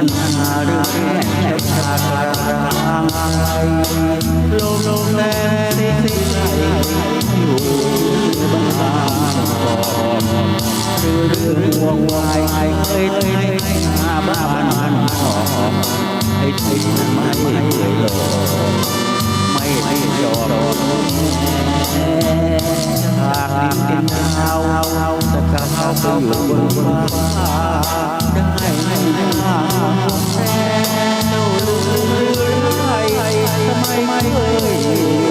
ลืมบ้านนาเรื่องแรกชาตางลมลมแรงที่ไหลอยู่บ้านก่อนเรื่องห่วงวายเคยเคยหาบ้านมันหอมไอ้ที่นั้นไม่เคยหลอก ได้ให้หาแสนเจ้าลืมไรทำไมไม่เคย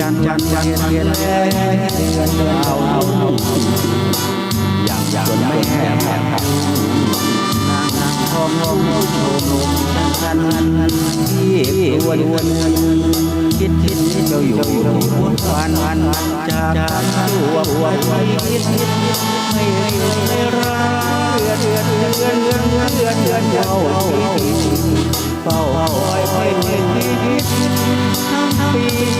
คืนจันจันทร์จันทร์เทียนเดือนดาอย่างอย่างไม่แห้งนางนางทองลงโชมลมกันกันที่วนวนคิดคิดเจ้าอยู่วันวันจากกันตัวหัวใจไม่ไม่รักเดือนเดือนเดือนเดือนเดือนเดือนเย้าเฝ้าคอยไม่ไม่คิดทั้งปีก็ไม่อย่ามัวให้เจ้าจงแน่แน่ให้เถิดเถิดอย่าให้มันมันมีทอง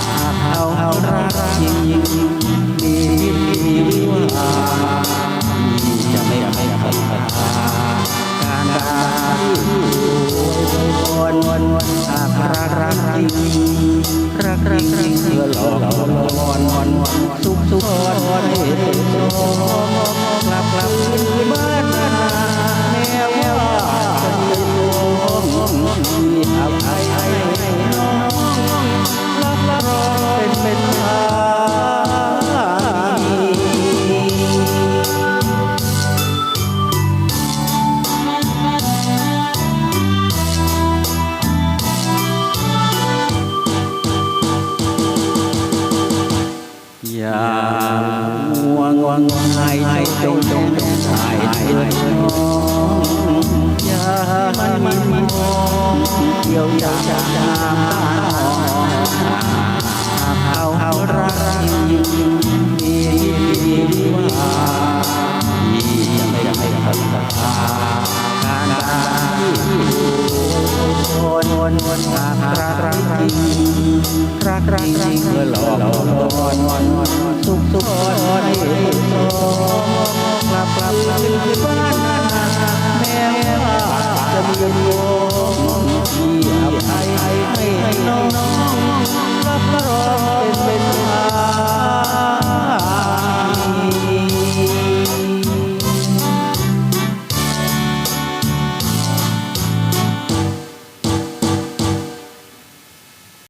เดียวจาเอาเอารักจริง อย่ามัวงอนให้จงจงจงหายถิดน้องอย่ามันมันมันมองเกี่ยวอยาจะตามเอาเอารักจริง นรักรักรักรักรักริงเมื่อหลอกหทุกทุกคนให้